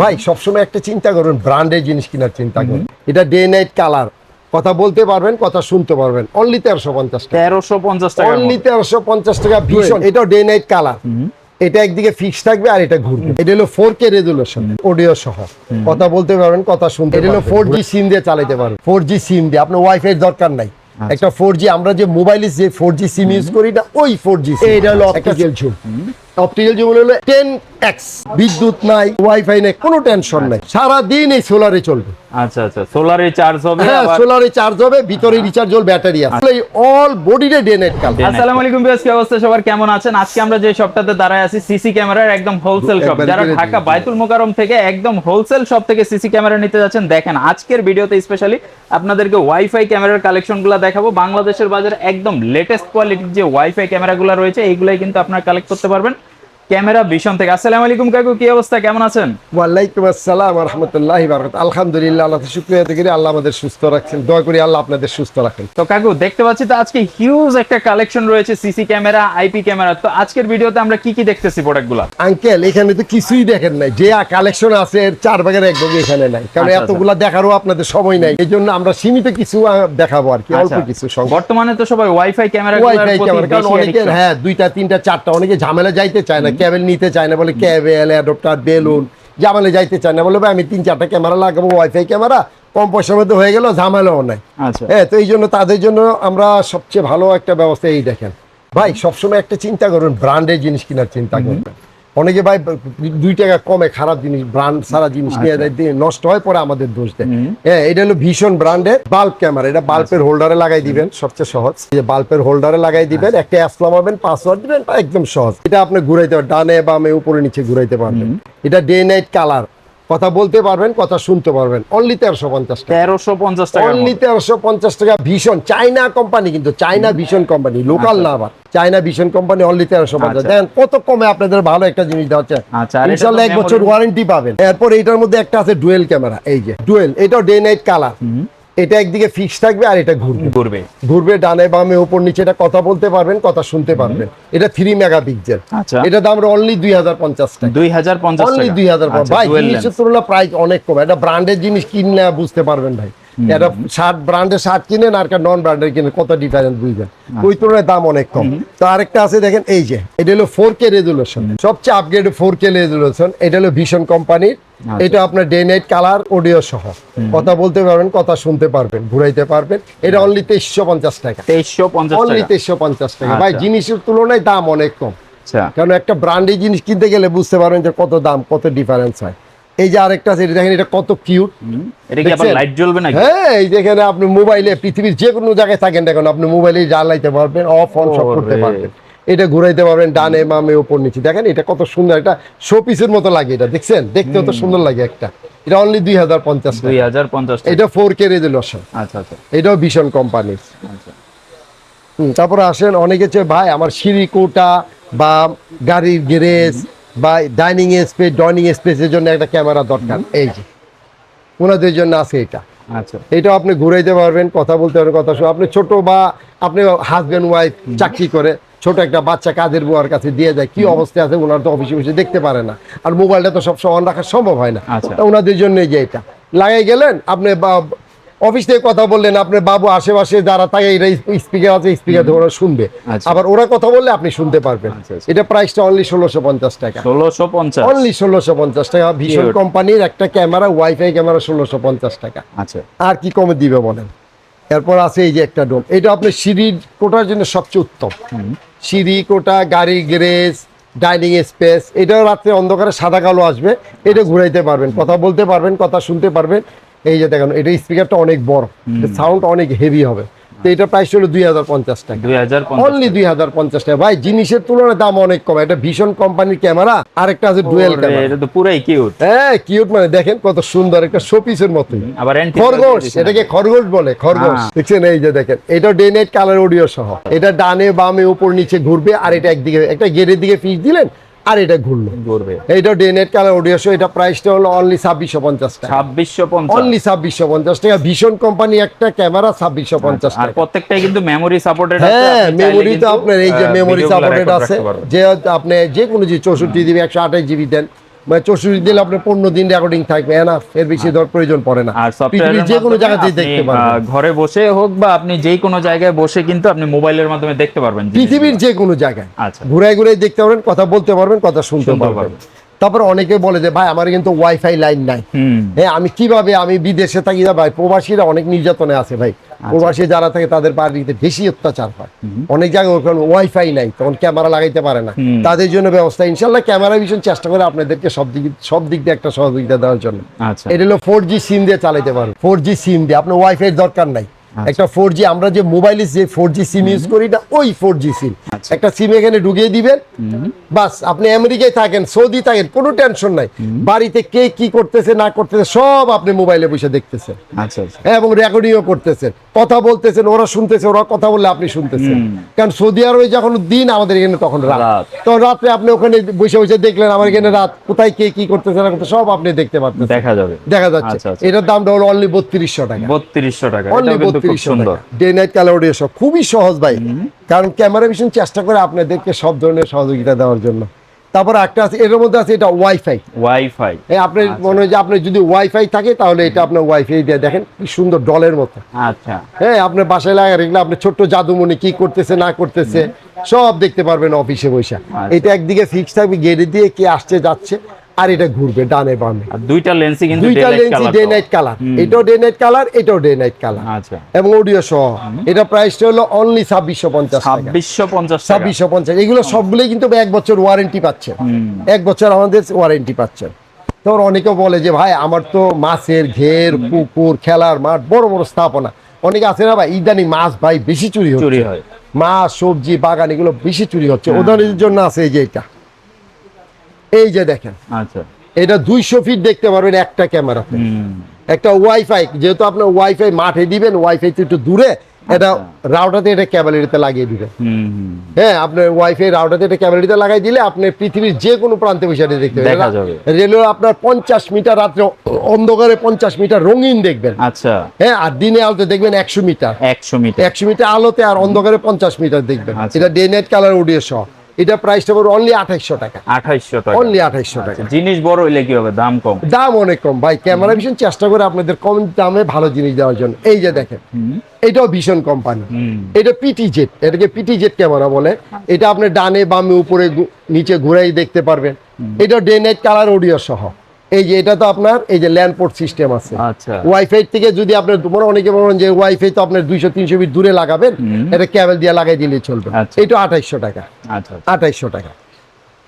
ভাই সবসময় একটা চিন্তা করুন ব্র্যান্ডের জিনিস কেনার চিন্তা করুন। এটা ডে নাইট কালার কথা বলতে পারবেন কথা শুনতে পারবেন। অনলি তেরোশো পঞ্চাশ টাকা। তেরোশো পঞ্চাশ টাকা অনলি তেরোশো পঞ্চাশ টাকা ভীষণ। এটাও ডে নাইট কালার এটা একদিকে ফিক্স থাকবে আর এটা ঘুরবে। এটা হলো ফোর কে রেজুলেশন অডিও সহ। কথা বলতে পারবেন কথা শুনতে এটা হলো ফোর জি সিম দিয়ে চালাতে পারবেন। ফোর জি সিম দিয়ে। আপনার ওয়াইফাই দরকার নাই। একটা ফোর জি আমরা যে মোবাইলে যে ফোর জি সিম ইউজ করি এটা ওই ফোর জি এটা হলো অপটিক্যাল ঝুম অপটিক্যাল ঝুম হলো টেন এক্স। বিদ্যুৎ নাই ওয়াইফাই নাই কোনো টেনশন নাই। সারা দিন এই সোলারে চলবে। আচ্ছা আচ্ছা সোলারে চার্জ হবে হ্যাঁ সোলারে চার্জ হবে ভিতরে রিচার্জেবল ব্যাটারি আছে। অল বডিতে ডে নাইট কালার আসসালামু আলাইকুম ভিউয়ার্স কি অবস্থা? সবার কেমন আছেন? আজকে আমরা যে শপটাতে দাঁড়ায় আছি সিসি ক্যামেরার একদম হোলসেল শপ যারা ঢাকা। বাইতুল মোকাররম থেকে একদম হোলসেল শপ থেকে সিসি ক্যামেরা নিতে যাচ্ছেন দেখেন আজকের ভিডিওতে স্পেশালি আপনাদেরকে ওয়াইফাই ক্যামেরার কালেকশনগুলো দেখাবো। বাংলাদেশের বাজারে একদম লেটেস্ট কোয়ালিটির যে ওয়াইফাই ক্যামেরাগুলো রয়েছে এইগুলাই কিন্তু আপনারা কালেক্ট করতে পারবেন। ক্যামেরা ভীষণ থেকে। আসসালামু আলাইকুম কাকু কি অবস্থা? কেমন আছেন? ওয়ালাইকুম আসসালাম রহমতুল্লাহ বারকাত আলহামদুলিল্লাহ আল্লাহ শুক্রিয়া করি। আল্লাহ আমাদের সুস্থ রাখছেন। দয়া করি আল্লাহ আপনাদের সুস্থ রাখেন। তো কাকু দেখতে পাচ্ছি তো আজকে হিউজ একটা কালেকশন রয়েছে সিসি ক্যামেরা আইপি ক্যামেরা তো আজকের ভিডিওতে আমরা কি কি দেখতেছি প্রোডাক্টগুলো আঙ্কেল এখানে তো কিছুই দেখেন নাই। যে কালেকশন আছে এর চার ভাগের এক ভাগ এখানে নাই। কারণ আচ্ছা, এতগুলা দেখারও আপনাদের সময় নাই। এই জন্য আমরা সীমিত কিছু দেখাবো আর কি অল্প আচ্ছা, কিছু বর্তমানে তো সবাই ওয়াইফাই ক্যামেরা ওয়াইফাই ক্যামেরা অনেকের হ্যাঁ দুইটা তিনটা চারটা অনেকে ঝামেলা যাইতে চায় না ক্যাবেল নিতে চায় না বলে ক্যাবেল অ্যাডপ্টার বেলুন জামালে যাইতে চায় না বলে ভাই আমি তিন চারটা ক্যামেরা লাগাবো ওয়াইফাই ক্যামেরা কম পয়সার মধ্যে হয়ে গেল ঝামেলাও নাই। আচ্ছা। হ্যাঁ তো এই জন্য তাদের জন্য আমরা সবচেয়ে ভালো একটা ব্যবস্থা এই দেখেন। ভাই সবসময় একটা চিন্তা করুন ব্র্যান্ডের জিনিস কেনার চিন্তা করবেন। অনেকে ভাই দুই টাকা কমে খারাপ জিনিস ব্রান্ড সারা জিনিস নিয়ে যায় দিয়ে নষ্ট হয় পরে আমাদের দোষ দেয়। হ্যাঁ এটা হলো ভীষণ ব্র্যান্ডের বাল্ব ক্যামেরা এটা বাল্বের হোল্ডারে লাগাই দিবেন সবচেয়ে সহজ। যে বাল্বের হোল্ডারে লাগাই দিবেন একটা অ্যাপস লাগাবেন পাসওয়ার্ড দিবেন একদম সহজ। এটা আপনি ঘুরাইতে পারেন ডানে বামে উপরে নিচে ঘুরাইতে পারবেন। এটা ডে নাইট কালার কথা বলতে পারবেন কথা শুনতে পারবেন। অনলি তেরোশো পঞ্চাশ তেরোশো পঞ্চাশ টাকা অনলি তেরোশো পঞ্চাশ টাকা ভীষণ। চাইনা কোম্পানি কিন্তু চাইনা ভীষণ কোম্পানি লোকাল না আবার চাইনা ভীষণ কোম্পানি অনলি তেরোশো পঞ্চাশ। আচ্ছা। দেখেন কত কমে আপনাদের ভালো একটা জিনিস দেওয়া হচ্ছে। আচ্ছা, ইনশাল্লাহ এক বছর ওয়ারেন্টি পাবেন। এরপর এটার মধ্যে একটা আছে ডুয়েল ক্যামেরা এই যে ডুয়েল এটাও ডে নাইট কালার এটা একদিকে ফিক্স থাকবে আর এটা ঘুরবে। ঘুরবে। ঘুরবে ডানে বামে উপর নিচে এটা কথা বলতে পারবেন কথা শুনতে পারবেন। এটা থ্রি আচ্ছা। এটা দাম অনলি দুই হাজার পঞ্চাশ টাকা। দুই হাজার পঞ্চাশ অনলি দুই হাজার আচ্ছা, ভাই জিনিসের তুলনা প্রাইস অনেক কম। এটা ব্র্যান্ডের জিনিস কিনলে বুঝতে পারবেন ভাই। এটা শার্ট ব্র্যান্ডের শার্ট কিনেন আর নন ব্র্যান্ডের কিনে কত ডিফারেন্স বুঝবেন আচ্ছা। ওই তুলনায় দাম অনেক কম। তো আরেকটা আছে দেখেন এই যে এটা হলো ফোর কে রেজুলেশন সবচেয়ে আপগ্রেড ফোর কে রেজুলেশন এটা হলো ভীষণ কোম্পানির। এটা আপনার ডে নাইট কালার অডিও সহ। কথা বলতে পারবেন কথা শুনতে পারবেন ঘুরাইতে পারবেন। এটা অনলি তেইশশো পঞ্চাশ টাকা। তেইশশো পঞ্চাশ অনলি তেইশশো পঞ্চাশ টাকা। ভাই আচ্ছা। জিনিসের তুলনায় দাম অনেক কম। আচ্ছা। কারণ একটা ব্র্যান্ডের জিনিস কিনতে গেলে বুঝতে পারবেন যে কত দাম কত ডিফারেন্স হয়। এই যে আরেকটা আছে দেখেন এটা কত কিউট হুম, এটা কি আবার লাইট জ্বলবে নাকি? হ্যাঁ এই যেখানে আপনি মোবাইলে পৃথিবীর যে কোনো জায়গায় থাকেন দেখুন আপনি মোবাইলে জ্বালাইতে পারবেন অফ অন সব করতে পারবেন। এটা ঘুরাইতে পারবেন ডানে বামে উপর নিচে। দেখেন এটা কত সুন্দর একটা শো পিসের মতো লাগে এটা দেখছেন? দেখতে তো সুন্দর লাগে একটা। এটা অনলি দুই হাজার পঞ্চাশ দুই হাজার পঞ্চাশ এটা ফোর কে রেজুলেশন আচ্ছা আচ্ছা। এটাও ভীষণ কোম্পানির আচ্ছা। তারপরে আসেন অনেকে চেয়ে ভাই আমার সিঁড়ি কোটা বা গাড়ির গ্যারেজ বা ডাইনিং স্পেস ডাইনিং স্পেসের জন্য একটা ক্যামেরা দরকার। এই যে ওনাদের জন্য আছে এটা। আচ্ছা। এটা আপনি ঘুরাইতে পারবেন কথা বলতে পারবেন কথা শুনে। আপনি ছোট বা আপনি হাজব্যান্ড ওয়াইফ চাকরি করে ছোট একটা বাচ্চা কাজের বুয়ার কাছে দিয়ে যায় কি অবস্থায় আছে ওনার তো অফিসে বসে দেখতে পারে না। আর মোবাইলটা তো সবসময় অন রাখা সম্ভব হয় না। আচ্ছা। ওনাদের জন্য যে এটা। লাগাই গেলেন আপনি অফিস থেকে কথা বললেন আপনার বাবু আশেপাশে যারা থাকে এটা স্পিকার আছে স্পিকার ধরে ওরা শুনবে। আচ্ছা। আবার ওরা কথা বললে আপনি শুনতে পারবেন। আচ্ছা। এটা প্রাইসটা অনলি ষোলোশো পঞ্চাশ টাকা। ষোলোশো পঞ্চাশ। অনলি ষোলোশো পঞ্চাশ টাকা। ভীষণ কোম্পানির একটা ক্যামেরা ওয়াইফাই ক্যামেরা ষোলোশো পঞ্চাশ টাকা। আচ্ছা। আর কি কমে দিবে বলেন? এরপর আছে এই যে একটা ডোম এটা আপনার সিঁড়ির কোটার জন্য সবচেয়ে উত্তম। সিঁড়ি কোটা গাড়ি গ্যারেজ ডাইনিং স্পেস এটাও রাত্রে অন্ধকারে সাদা কালো আসবে। এটা ঘুরাইতে পারবেন কথা বলতে পারবেন কথা শুনতে পারবেন। এই যে দেখেন এটা স্পিকারটা অনেক বড়। সাউন্ড অনেক হেভি হবে। তো এটা প্রাইস হলো দুই হাজার পঞ্চাশ টাকা। অনলি দুই হাজার পঞ্চাশ টাকা। ভাই জিনিসের তুলনায় দাম অনেক কম। এটা ভীষণ কোম্পানির ক্যামেরা আর একটা আছে ডুয়েল ক্যামেরা এটা তো পুরাই কিউট হ্যাঁ কিউট মানে দেখেন কত সুন্দর একটা শোপিসের আবার খরগোশ এটাকে খরগোশ বলে খরগোশ। হ্যাঁ। দেখছেন? এই যে দেখেন এটা ডে নাইট কালার অডিও সহ। এটা ডানে বামে উপর নিচে ঘুরবে আর এটা একদিকে একটা গেটের দিকে ফিস দিলেন আর এটা ঘুরলো। ঘুরবে। এইটা ডে নাইট কালার অডিও এটা প্রাইসটা হলো অনলি ছাব্বিশশো পঞ্চাশ টাকা। ছাব্বিশশো পঞ্চাশ। অনলি ছাব্বিশশো পঞ্চাশ টাকা। ভীষণ কোম্পানি একটা ক্যামেরা ছাব্বিশশো পঞ্চাশ টাকা। প্রত্যেকটাই কিন্তু মেমোরি সাপোর্টেড হ্যাঁ মেমোরি তো আপনার এই যে মেমোরি সাপোর্টেড আছে যে আপনি যে কোনো যে চৌষট্টি জিবি একশো আঠাশ জিবি দেন মানে চৌষট্টি দিলে আপনার পনেরো দিন রেকর্ডিং থাকবে না এর বেশি ধর প্রয়োজন পড়ে না। আর সফটওয়্যার যে কোনো জায়গাতেই দেখতে পারবেন। ঘরে বসে হোক বা আপনি যেই কোনো জায়গায় বসে কিন্তু আপনি মোবাইলের মাধ্যমে দেখতে পারবেন পৃথিবীর যে কোনো জায়গায়। আচ্ছা। ঘুরে ঘুরে দেখতে পারবেন কথা বলতে পারবেন কথা শুনতে পারবেন। তারপর অনেকে বলে যে ভাই আমার কিন্তু ওয়াইফাই লাইন নাই। হ্যাঁ আমি কীভাবে আমি বিদেশে থাকি না ভাই? প্রবাসীরা অনেক নির্যাতনে আছে ভাই। আচ্ছা। প্রবাসী যারা থাকে তাদের বাড়িতে বেশি অত্যাচার হয়। অনেক জায়গায় ওখানে ওয়াইফাই নাই তখন ক্যামেরা লাগাইতে পারে না। তাদের জন্য ব্যবস্থা ইনশাল্লাহ ক্যামেরা ভীষণ চেষ্টা করে আপনাদেরকে সব দিক সব দিক দিয়ে একটা সহযোগিতা দেওয়ার জন্য। আচ্ছা। এটা হলো ফোর জি সিম দিয়ে চালাইতে পারবেন ফোর জি সিম দিয়ে আপনার ওয়াইফাই দরকার নাই। একটা ফোর জি আমরা যে মোবাইলে যে ফোর জি সিম ইউজ করি না ওই ফোর জি সিম আচ্ছা। একটা সিম এখানে ঢুকিয়ে দিবেন বাস আপনি আমেরিকায় থাকেন সৌদি থাকেন কোনো টেনশন নাই। বাড়িতে কে কি করতেছে না করতেছে সব আপনি মোবাইলে বসে দেখতেছেন। আচ্ছা আচ্ছা। এবং রেকর্ডিংও করতেছেন। কথা বলতেছেন ওরা শুনতেছে ওরা কথা বললে আপনি শুনতেছেন। কারণ সৌদি আরবে যখন দিন আমাদের এখানে তখন রাত। তখন রাত্রে আপনি ওখানে বসে বসে দেখলেন আমার এখানে রাত কোথায় কে কি করতেছে না সব আপনি দেখতে পারতেন দেখা যাবে। দেখা যাচ্ছে। আচ্ছা, আচ্ছা। এটার দামটা হলো অনলি বত্রিশশো টাকা। বত্রিশশো টাকা। অনলি বত্রিশশো টাকা। ডে নাইট কালার অডিও সব খুবই সহজ ভাই। কারণ ক্যামেরা ভীষণ চেষ্টা করে আপনাদেরকে সব ধরনের সহযোগিতা দেওয়ার জন্য। তারপর একটা আছে এর মধ্যে আছে এটা ওয়াইফাই ওয়াইফাই এই আপনার মনে হয় যে আপনার যদি ওয়াইফাই থাকে তাহলে এটা আপনার ওয়াইফাই দিয়ে দেখেন কি সুন্দর ডলের মতো। আচ্ছা। হ্যাঁ আপনার বাসায় লাগা রেখলে আপনার ছোট্ট জাদুমণি কি করতেছে না করতেছে সব দেখতে পারবেন অফিসে বসে। এটা একদিকে ফিক্স থাকবে গেড়ে দিয়ে কে আসছে যাচ্ছে আর এটা ঘুরবে ডানে বামে। দুইটা লেন্সই কিন্তু দুইটা লেন্সই ডে নাইট কালার এটাও ডে নাইট কালার এটাও ডে নাইট কালার আচ্ছা। এবং অডিও সহ। এটা প্রাইসটা হলো অনলি ছাব্বিশশো পঞ্চাশ টাকা। ছাব্বিশশো পঞ্চাশ টাকা। ছাব্বিশশো পঞ্চাশ। এগুলো সবগুলোই কিন্তু এক বছর ওয়ারেন্টি পাচ্ছেন। এক বছর আমাদের ওয়ারেন্টি পাচ্ছেন। তোর অনেকে বলে যে ভাই আমার তো মাছের ঘের পুকুর খেলার মাঠ বড় বড় স্থাপনা। অনেকে আছে না ভাই ইদানি মাছ ভাই বেশি চুরি হচ্ছে। চুরি হয়। মাছ সবজি বাগান এগুলো বেশি চুরি হচ্ছে। উদাহরণের জন্য আছে এই যে এটা। এই যে দেখেন। আচ্ছা। এটা দুইশো ফিট দেখতে পারবেন একটা ক্যামেরাতে হুম। একটা ওয়াইফাই যেহেতু আপনার ওয়াইফাই মাঠে দিবেন ওয়াইফাই তো একটু দূরে এটা রাউটাতে এটা ক্যাবেলারিতে লাগিয়ে হুম। হ্যাঁ আপনার ওয়াইফাই রাউটাতে এটা ক্যাবেলারিতে লাগাই দিলে আপনি পৃথিবীর যে কোনো প্রান্তে বসে এটা দেখতে দেখা পাবেন রেলওয়ে আপনার পঞ্চাশ মিটার রাত্রে অন্ধকারে পঞ্চাশ মিটার রঙিন দেখবেন। আচ্ছা। হ্যাঁ আর দিনে আলোতে দেখবেন একশো মিটার। একশো মিটার। একশো মিটার আলোতে আর অন্ধকারে পঞ্চাশ মিটার দেখবেন। আচ্ছা। এটা ডে নাইট কালার অডিও সহ। এটা প্রাইসটা পড়বে অনলি আঠাইশশো টাকা। আঠাইশশো টাকা। অনলি আঠাইশশো টাকা। আচ্ছা, জিনিস বড় হইলে কি হবে? দাম কম। দাম অনেক কম। ভাই ক্যামেরা ভীষণ চেষ্টা করে আপনাদের কম দামে ভালো জিনিস দেওয়ার জন্য। এই যে দেখেন এটাও ভীষণ কোম্পানি এটা পিটি জেট এটাকে পিটি জেট ক্যামেরা বলে। এটা আপনি ডানে বামে উপরে নিচে ঘুরাই দেখতে পারবেন। এটা ডে নাইট কালার অডিও সহ। এই যে এটা তো আপনার এই যে ল্যান্ড পোর্ট সিস্টেম আছে। আচ্ছা। ওয়াইফাই থেকে যদি আপনার মনে অনেকে বলেন যে ওয়াইফাই তো আপনার দুইশো তিনশো ফিট দূরে লাগাবেন এটা ক্যাবেল দিয়ে লাগাই দিলে চলবে। আচ্ছা। এটা আঠাইশশো টাকা। আচ্ছা আঠাইশশো টাকা।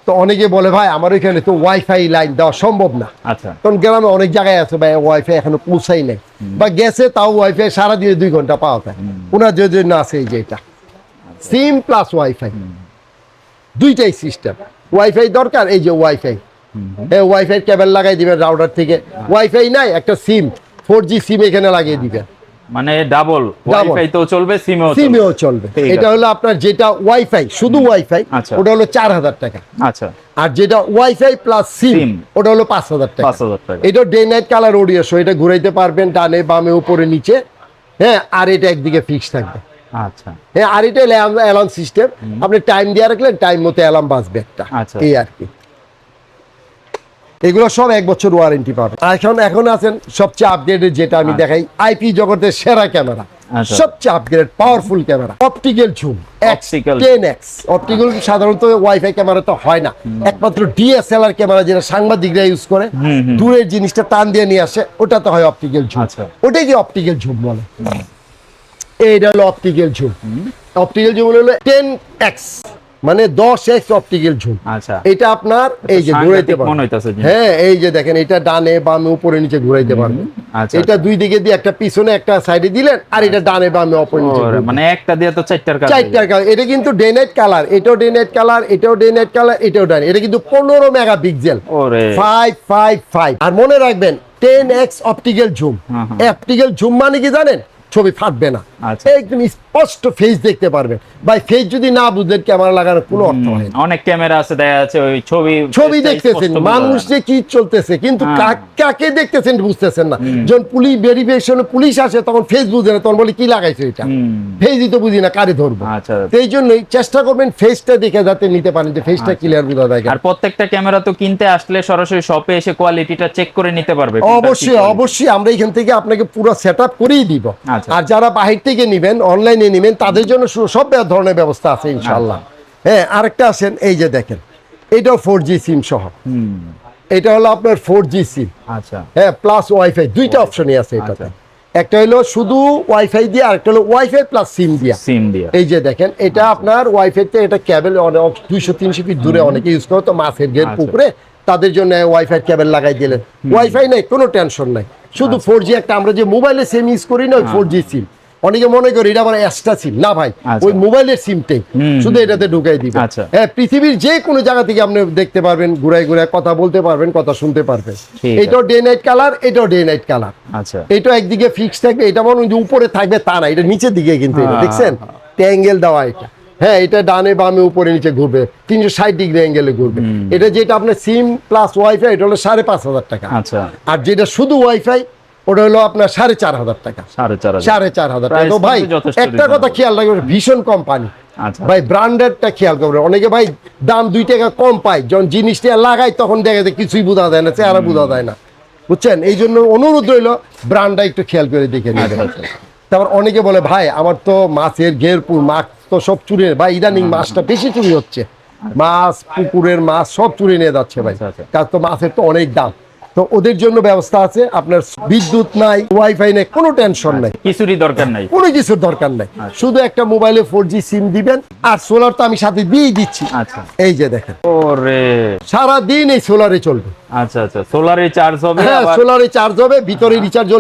তো অনেকে বলে ভাই আমার এখানে তো ওয়াইফাই লাইন দেওয়া সম্ভব না। আচ্ছা। কারণ গ্রামে অনেক জায়গায় আছে ভাই ওয়াইফাই এখনও পৌঁছাই নাই। বা গেছে তাও ওয়াইফাই সারাদিনে দুই ঘণ্টা পাওয়া যায়। ওনার যে জন্য আছে এই যে এটা। সিম প্লাস ওয়াইফাই দুইটাই সিস্টেম ওয়াইফাই দরকার এই যে ওয়াইফাই ওয়াইফাই কেবল লাগাই দিবেন রাউটার থেকে। ওয়াইফাই নাই একটা সিম ফোর জি সিম এখানে লাগিয়ে দিবেন। মানে ডাবল ওয়াইফাই তো চলবে সিমেও চলবে। সিমেও চলবে। এটা হলো আপনার যেটা ওয়াইফাই শুধু ওয়াইফাই আচ্ছা। ওটা হলো চার হাজার টাকা। আচ্ছা। আর যেটা ওয়াইফাই প্লাস সিম ওটা হলো পাঁচ হাজার টাকা। পাঁচ হাজার টাকা। এটা day night colour audio show এটা ঘুরাইতে পারবেন ডানে বামে উপরে নিচে। হ্যাঁ আর এটা একদিকে ফিক্স থাকবে। আচ্ছা। হ্যাঁ আর এটা অ্যালার্ম সিস্টেম আপনি টাইম দিয়ে রাখলেন টাইম মতো অ্যালার্ম বাজবে একটা। আচ্ছা। এই আর কি। এগুলো সব এক বছর ওয়ারেন্টি পাবে। এখন এখন আছেন সবচেয়ে আপডেটেড যেটা আমি দেখাই আইপি জগতের সেরা ক্যামেরা আচ্ছা। সবচেয়ে upgrade powerful camera optical zoom. Ten optical সাধারণত ওয়াইফাই ক্যামেরা তো হয় না। একমাত্র ডিএসএলআর ক্যামেরা যেটা সাংবাদিকরা ইউজ করে। দূরের জিনিসটা টান দিয়ে নিয়ে আসে ওটা তো হয় অপটিক্যাল ঝুম আচ্ছা। ওটাই কি অপটিক্যাল ঝুম বলে। এইটা হলো অপটিক্যাল ঝুম অপটিক্যাল ঝুম হলো টেন এক্স মানে দশ এক্স অপটিক্যাল ঝুম আচ্ছা। এটা আপনার এই যে ঘুরাইতে পারবেন। হ্যাঁ এই যে দেখেন এটা ডানে বামে উপরে নিচে ঘুরাইতে পারবেন আচ্ছা, এটা দুই দিকে দিয়ে একটা পিছনে একটা সাইডে দিলেন আর এটা ডানে বামে উপরে নিচে মানে একটা দিয়ে তো চারটার কাজ চারটার কালার এটা কিন্তু ডে নাইট কালার এটাও ডে নাইট কালার এটাও ডে নাইট কালার এটাও ডান এটা কিন্তু পনেরো মেগা পিক্সেল ওরে। ফাইভ ফাইভ ফাইভ আর মনে রাখবেন ten X optical zoom. Optical zoom মানে কি জানেন? ছবি ফাটবে না। আচ্ছা। একদম স্পষ্ট ফেস দেখতে পারবেন ভাই ফেস যদি না বুঝলেন ক্যামেরা লাগানোর কোনো অর্থ হয় অনেক ক্যামেরা আছে দেখা যাচ্ছে ওই ছবি ছবি দেখতেছেন মানুষ যে কি চলতেছে কিন্তু হ্যাঁ। কাকে দেখতেছেন বুঝতেছেন না। যখন পুলিশ ভেরিফিকেশন পুলিশ আসে তখন ফেস বুঝে না তখন বলে কি লাগাইছে এটা। ফেসই তো বুঝি না কারে ধরবো? আচ্ছা। তো এই জন্যই চেষ্টা করবেন ফেসটা দেখে যাতে নিতে পারেন যে ফেসটা ক্লিয়ার বোঝা যায় আর প্রত্যেকটা ক্যামেরা তো কিনতে আসলে সরাসরি শপে এসে কোয়ালিটিটা চেক করে নিতে পারবে অবশ্যই অবশ্যই আমরা এখান থেকে আপনাকে পুরো সেট আপ করেই দিব। আচ্ছা। আর যারা বাহির থেকে নেবেন অনলাইনে নেবেন তাদের জন্য সব ধরনের ব্যবস্থা আছে ইনশাল্লাহ হ্যাঁ আরেকটা আছেন এই যে দেখেন এটাও ফোর জি সিম সহ। এটা হলো আপনার ফোর জি সিম আচ্ছা। হ্যাঁ প্লাস ওয়াইফাই দুইটা অপশনই আছে এটাতে। একটা হলো শুধু ওয়াইফাই দিয়ে আরেকটা হলো ওয়াইফাই প্লাস সিম দিয়া। সিম দিয়ে। এই যে দেখেন এটা আপনার ওয়াইফাই তে এটা কেবল অনেক দুইশো তিনশো ফিট দূরে অনেকে ইউজ করে তো মাছের গেট আচ্ছা। পুকুরে তাদের জন্য ওয়াইফাই কেবল লাগাই দিলেন। ওয়াইফাই নাই কোনো টেনশন নাই। শুধু আচ্ছা। ফোর জি একটা আমরা যে মোবাইলে সিম ইউজ করি না ফোর জি সিম অনেকে মনে করি এটা আমার এক্সট্রা সিম না ভাই আচ্ছা। ওই মোবাইলের সিমটাই শুধু এটাতে ঢুকাই দিবেন আচ্ছা। হ্যাঁ পৃথিবীর যে কোনো জায়গা থেকে আপনি দেখতে পারবেন ঘুরাই ঘুরাই কথা বলতে পারবেন কথা শুনতে পারবেন। এটাও ডে নাইট কালার এটাও ডে নাইট কালার আচ্ছা। এটা একদিকে ফিক্স থাকবে এটা মনে যে উপরে থাকবে তা না এটা নিচের দিকে কিন্তু এটা। দেখছেন? অ্যাঙ্গেল দেওয়া এটা। হ্যাঁ এটা ডানে বামে উপরে নিচে ঘুরবে তিনশো ষাট ডিগ্রি অ্যাঙ্গেলে ঘুরবে। এটা যেটা আপনার সিম প্লাস ওয়াইফাই এটা হলো সাড়ে পাঁচ হাজার টাকা। আচ্ছা। আর যেটা শুধু ওয়াইফাই ওটা হলো আপনার সাড়ে চার হাজার টাকা। সাড়ে চার হাজার। টাকা। তো ভাই একটা কথা খেয়াল রাখবেন ভীষণ কোম্পানি আচ্ছা। ভাই ব্র্যান্ডেডটা খেয়াল করবেন। অনেকে ভাই দাম দুই টাকা কম পায়। যখন জিনিসটা লাগায় তখন দেখা যায় কিছুই বোঝা যায় না চেহারা বোঝা যায় না। বুঝছেন? এই জন্য অনুরোধ রইল ব্র্যান্ডটা একটু খেয়াল করে দেখে নেবেন আচ্ছা, তারপর অনেকে বলে ভাই আমার তো মাছের ঘেরপুর মাছ তো সব চুরি ভাই ইদানিং মাছটা বেশি চুরি হচ্ছে। মাছ পুকুরের মাছ সব চুরি নিয়ে যাচ্ছে ভাই। আচ্ছা, আচ্ছা। কারণ তো মাছের তো অনেক দাম। তো ওদের জন্য ব্যবস্থা আছে। আপনার বিদ্যুৎ নাই ওয়াইফাই নাই কোনো টেনশন নাই। কিছুরই দরকার নাই। কোনো কিছুর দরকার নাই। আচ্ছা। শুধু একটা মোবাইলে ফোর জি সিম দিবেন আর সোলার তো আমি সাথে দিয়েই দিচ্ছি। আচ্ছা। এই যে দেখেন। ওরে। সারা দিন এই সোলারে চলবে। আচ্ছা আচ্ছা। সোলারে চার্জ হবে হ্যাঁ সোলারে চার্জ হবে ভিতরে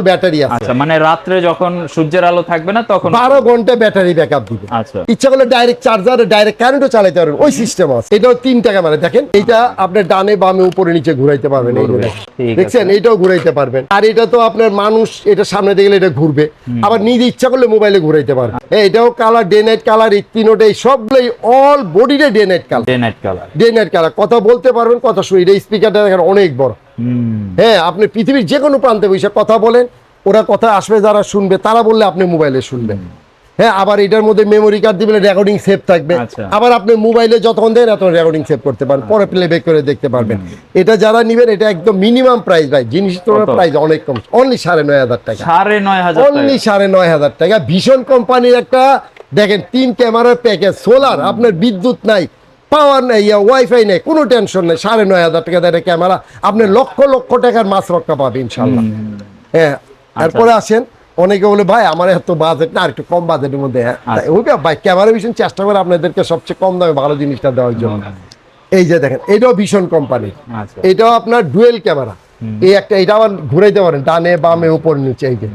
ব্যাটারি আছে। আচ্ছা মানে রাত্রে যখন সূর্যের আলো থাকবে না তখন ঘণ্টা ব্যাটারি ব্যাকআপ দিবে। আচ্ছা। ইচ্ছা করলে ডাইরেক্ট চার্জার ডাইরেক্ট কারেন্টও চালাতে পারবেন। ওই সিস্টেম আছে। এটাও তিন টাকা মানে দেখেন। এটা আপনার ডানে বামে উপরে নিচে ঘুরাইতে পারবেন। এই দেখেন। দেখছেন? এটাও ঘুরাইতে পারবেন। আর এটা তো আপনার মানুষ এটা সামনে দিয়ে গেলে এটা ঘুরবে। আবার নিজে ইচ্ছা করলে মোবাইলে ঘুরাইতে পারবে। হ্যাঁ, এটাও কালার ডে নাইট কালার এই তিনোটাই সবগুলোই অল বডিতে day night colour day night colour day night colour কথা বলতে পারবেন কথা শুনি। এটা স্পিকারটা দেখেন অনেক বড়। হ্যাঁ আপনি পৃথিবীর যে কোনো প্রান্তে বসে কথা বলেন ওরা কথা আসবে যারা শুনবে তারা বললে আপনি মোবাইলে শুনবেন। হ্যাঁ আবার এটার মধ্যে মেমোরি কার্ড দিবেন রেকর্ডিং সেভ থাকবে। আচ্ছা। আবার আপনি মোবাইলে যতক্ষণ দেন এত রেকর্ডিং সেভ করতে পারেন পরে প্লে ব্যাক করে দেখতে পারবেন। এটা যারা নিবেন এটা একদম মিনিমাম প্রাইস ভাই। জিনিস প্রাইস অনেক কম। অনলি সাড়ে নয় হাজার টাকা। সাড়ে নয় হাজার অনলি। সাড়ে নয় হাজার টাকা। ভীষণ কোম্পানির একটা দেখেন তিন ক্যামেরার প্যাকেজ সোলার আপনার বিদ্যুৎ নাই পাওয়ার নেই ওয়াইফাই নেই কোনো টেনশন নেই। সাড়ে নয় হাজার টাকা দেয় ক্যামেরা আপনি লক্ষ লক্ষ টাকার মাছ রক্ষা পাবে ইনশাল্লাহ হ্যাঁ তারপরে আসেন। অনেকে বলে ভাই আমার এত বাজেট না একটু কম বাজেটের মধ্যে। হ্যাঁ ভাই ক্যামেরা ভীষণ চেষ্টা করে আপনাদেরকে সবচেয়ে কম দামে ভালো জিনিসটা দেওয়ার জন্য। এই যে দেখেন এটাও ভীষণ কোম্পানি আচ্ছা। এটাও আপনার ডুয়েল ক্যামেরা এই একটা এটা আবার ঘুরাইতে পারেন ডানে বামে উপর নিচে এই যে।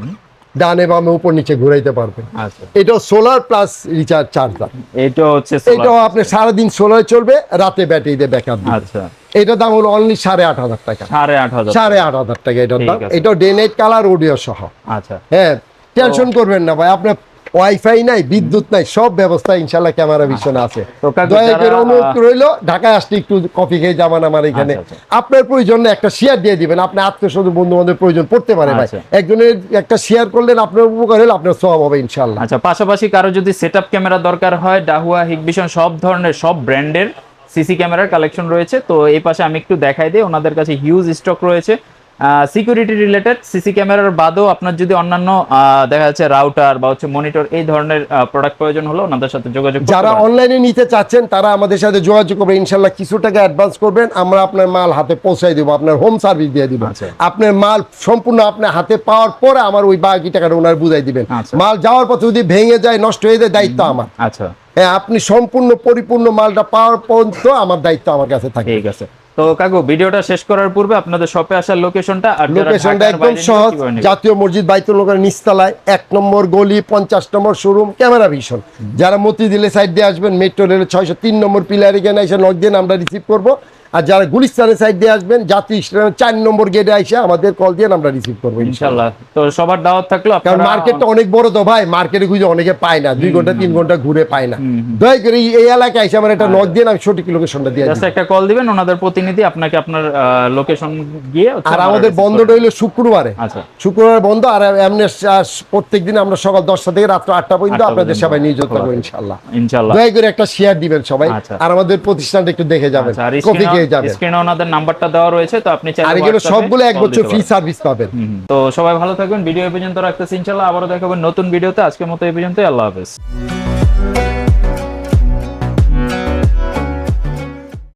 ডানে বামে উপর নিচে ঘুরাইতে পারবেন। আচ্ছা। এটাও সোলার প্লাস রিচার্জ চার্জার এটা হচ্ছে। এটাও আপনি সারাদিন সোলার চলবে রাতে ব্যাটারি দিয়ে ব্যাকআপ আচ্ছা। এটার দাম হলো অনলি সাড়ে আট হাজার টাকা। সাড়ে আট হাজার সাড়ে আট হাজার টাকা এটার দাম। এটাও ডে নাইট কালার অডিও সহ। আচ্ছা। হ্যাঁ টেনশন করবেন না ভাই আপনার ওয়াইফাই নাই বিদ্যুৎ নাই সব ব্যবস্থা ইনশাল্লাহ ক্যামেরা ভিশনে আছে। দয়া করে অনুরোধ রইল ঢাকায় আসলে একটু কফি খেয়ে যাবেন আমার এখানে। আচ্ছা, আপনার প্রয়োজন একটা শেয়ার দিয়ে দিবেন। আপনার আত্মীয় স্বজন বন্ধু বান্ধবের প্রয়োজন পড়তে পারে ভাই। আচ্ছা। একজনের একটা শেয়ার করলেন আপনার উপকার হলে আপনার সব হবে ইনশাল্লাহ আচ্ছা পাশাপাশি কারও যদি সেটআপ ক্যামেরা দরকার হয় ডাহুয়া হিগভিশন সব ধরনের সব ব্র্যান্ডের সিসি ক্যামেরার কালেকশন রয়েছে। তো এই পাশে আমি একটু দেখাই দিই ওনাদের কাছে হিউজ স্টক রয়েছে। সিকিউরিটি রিলেটেড সিসি ক্যামেরার বাদেও আপনার যদি অন্যান্য দেখা যাচ্ছে রাউটার বা হচ্ছে মনিটর এই ধরনের প্রোডাক্ট প্রয়োজন হলো ওনাদের সাথে যোগাযোগ যারা অনলাইনে নিতে চাচ্ছেন তারা আমাদের সাথে যোগাযোগ করবেন। ইনশাল্লাহ কিছু টাকা অ্যাডভান্স করবেন। আমরা আপনার মাল হাতে পৌঁছাই দিব আপনার হোম সার্ভিস দিয়ে দিব। আচ্ছা। আপনার মাল সম্পূর্ণ আপনার হাতে পাওয়ার পরে আমার ওই বাকি টাকাটা ওনার বুঝাই দিবেন। আচ্ছা। মাল যাওয়ার পথে যদি ভেঙে যায় নষ্ট হয়ে যায় দায়িত্ব আমার। আচ্ছা। হ্যাঁ আপনি সম্পূর্ণ পরিপূর্ণ মালটা পাওয়ার পর্যন্ত আমার দায়িত্ব আমার কাছে থাকে ঠিক আছে। তো কাকু ভিডিওটা শেষ করার পূর্বে আপনাদের শপে আসার লোকেশনটা আর লোকেশনটা একদম সহজ। জাতীয় মসজিদ বাইতুল লোকের নিচতলায় এক নম্বর গলি পঞ্চাশ নম্বর শোরুম ক্যামেরা ভিশন যারা মতি দিলে সাইড দিয়ে আসবেন মেট্রো রেলের ছয়শো তিন নম্বর পিলার এখানে এসে নক দিন আমরা রিসিভ করব। আর যারা গুলিস্তানের সাইড দিয়ে আসবেন জাতীয় স্টেশনের চার নম্বর গেটে এসে আমাদের কল দিয়ে আমরা রিসিভ করব ইনশাল্লাহ তো সবার দাওয়াত থাকল কারণ আপনারা মার্কেটটা অনেক বড় তো ভাই মার্কেটে খুঁজে অনেকে পায় না দুই ঘণ্টা তিন ঘণ্টা ঘুরে পায় না। দয়া করে এই- এলাকায় এসে আমার একটা নক দিয়ে আমি সঠিক লোকেশনটা দিয়ে একটা কল দিবেন ওনাদের প্রতিনিধি আপনাকে আপনার লোকেশন গিয়ে আর আমাদের বন্ধটা হইল শুক্রবারে। আচ্ছা। শুক্রবার বন্ধ আর এমনি প্রত্যেক দিন আমরা সকাল দশটা থেকে রাত্র আটটা পর্যন্ত আপনাদের সবাই নিয়োজিত খোলা থাকব থাকে। ইনশাল্লাহ। ইনশাল্লাহ। দয়া করে একটা শেয়ার দিবেন সবাই আচ্ছা। আর আমাদের প্রতিষ্ঠানটা একটু দেখে যাবেন আচ্ছা কফি খেয়ে যাবেন। স্ক্রিনে ওনাদের নাম্বারটা দেওয়া রয়েছে তো আপনি চাইলে আর এগুলো সবগুলো এক বছর ফ্রি সার্ভিস পাবেন। তো সবাই ভালো থাকবেন ভিডিও পর্যন্ত রাখতেছি ইনশাল্লাহ আবারও দেখাবেন নতুন ভিডিওতে আজকের মতো এই পর্যন্তই আল্লাহ হাফেজ।